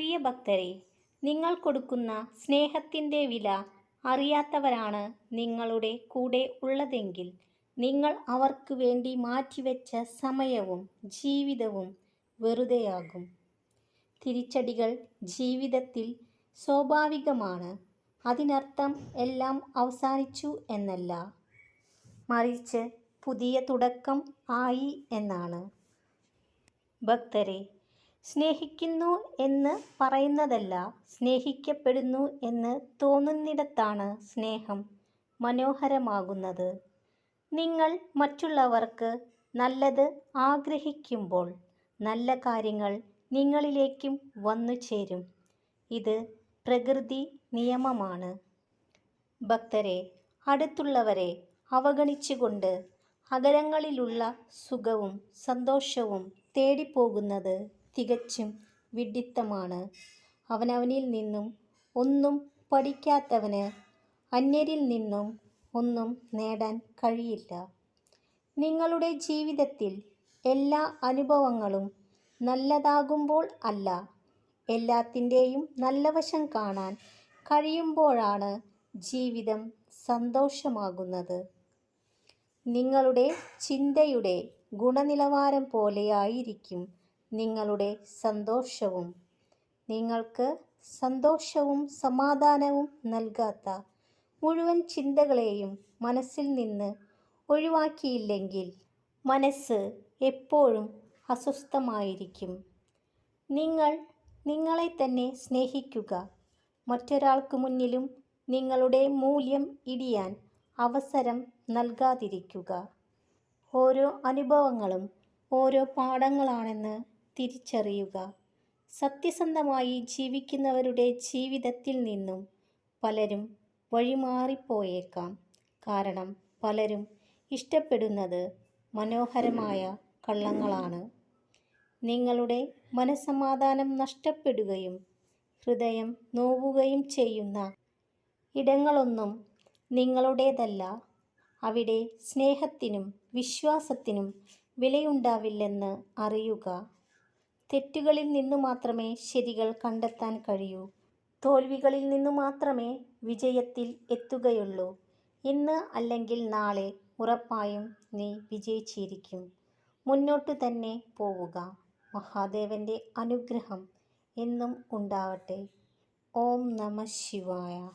പ്രിയ ഭക്തരെ നിങ്ങൾ കൊടുക്കുന്ന സ്നേഹത്തിന്റെ വില അറിയാത്തവരാണ് നിങ്ങളുടെ കൂടെ ഉള്ളതെങ്കിൽ നിങ്ങൾ അവർക്ക് വേണ്ടി മാറ്റിവെച്ച സമയവും ജീവിതവും വെറുതെയാകും. തിരിച്ചടികൾ ജീവിതത്തിൽ സ്വാഭാവികമാണ്. അതിനർത്ഥം എല്ലാം അവസാനിച്ചു എന്നല്ല. മറിച്ച് പുതിയ തുടക്കം ആയി എന്നാണ്. ഭക്തരെ സ്നേഹിക്കുന്നു എന്ന് പറയുന്നതല്ല സ്നേഹിക്കപ്പെടുന്നു എന്ന് തോന്നുന്നിടത്താണ് സ്നേഹം മനോഹരമാകുന്നത്. നിങ്ങൾ മറ്റുള്ളവർക്ക് നല്ലത് ആഗ്രഹിക്കുമ്പോൾ നല്ല കാര്യങ്ങൾ നിങ്ങളിലേക്കും വന്നു ചേരും. ഇത് പ്രകൃതി നിയമമാണ്. ഭക്തരെ അടുത്തുള്ളവരെ അവഗണിച്ചുകൊണ്ട് അകലങ്ങളിലുള്ള സുഖവും സന്തോഷവും തേടിപ്പോകുന്നത് തികച്ചും വിഡ്ഢിത്തമാണ്. അവനവനിൽ നിന്നും ഒന്നും പഠിക്കാത്തവന് അന്യരിൽ നിന്നും ഒന്നും നേടാൻ കഴിയില്ല. നിങ്ങളുടെ ജീവിതത്തിൽ എല്ലാ അനുഭവങ്ങളും നല്ലതാകുമ്പോൾ അല്ല എല്ലാത്തിന്റെയും നല്ല വശം കാണാൻ കഴിയുമ്പോഴാണ് ജീവിതം സന്തോഷമാകുന്നത്. നിങ്ങളുടെ ചിന്തയുടെ ഗുണനിലവാരം പോലെയായിരിക്കും നിങ്ങളുടെ സന്തോഷവും നിങ്ങൾക്ക് സന്തോഷവും സമാധാനവും നൽകാത്ത മുഴുവൻ ചിന്തകളെയും മനസ്സിൽ നിന്ന് ഒഴിവാക്കിയില്ലെങ്കിൽ മനസ്സ് എപ്പോഴും അസ്വസ്ഥമായിരിക്കും. നിങ്ങൾ നിങ്ങളെ തന്നെ സ്നേഹിക്കുക. മറ്റൊരാൾക്ക് മുന്നിലും നിങ്ങളുടെ മൂല്യം ഇടിയാൻ അവസരം നൽകാതിരിക്കുക. ഓരോ അനുഭവങ്ങളും ഓരോ പാഠങ്ങളാണെന്ന് തിരിച്ചറിയുക. സത്യസന്ധമായി ജീവിക്കുന്നവരുടെ ജീവിതത്തിൽ നിന്നും പലരും വഴിമാറിപ്പോയേക്കാം. കാരണം പലരും ഇഷ്ടപ്പെടുന്നത് മനോഹരമായ കള്ളങ്ങളാണ്. നിങ്ങളുടെ മനസ്സമാധാനം നഷ്ടപ്പെടുകയും ഹൃദയം നോവുകയും ചെയ്യുന്ന ഇടങ്ങളൊന്നും നിങ്ങളുടേതല്ല. അവിടെ സ്നേഹത്തിനും വിശ്വാസത്തിനും വിലയുണ്ടാവില്ലെന്ന് അറിയുക. തെറ്റുകളിൽ നിന്നു മാത്രമേ ശരികൾ കണ്ടെത്താൻ കഴിയൂ. തോൽവികളിൽ നിന്നു മാത്രമേ വിജയത്തിൽ എത്തുകയുള്ളൂ. ഇന്ന് അല്ലെങ്കിൽ നാളെ ഉറപ്പായും നീ വിജയിച്ചിരിക്കും. മുന്നോട്ട് തന്നെ പോവുക. മഹാദേവന്റെ അനുഗ്രഹം എന്നും ഉണ്ടാവട്ടെ. ഓം നമ ശിവായ.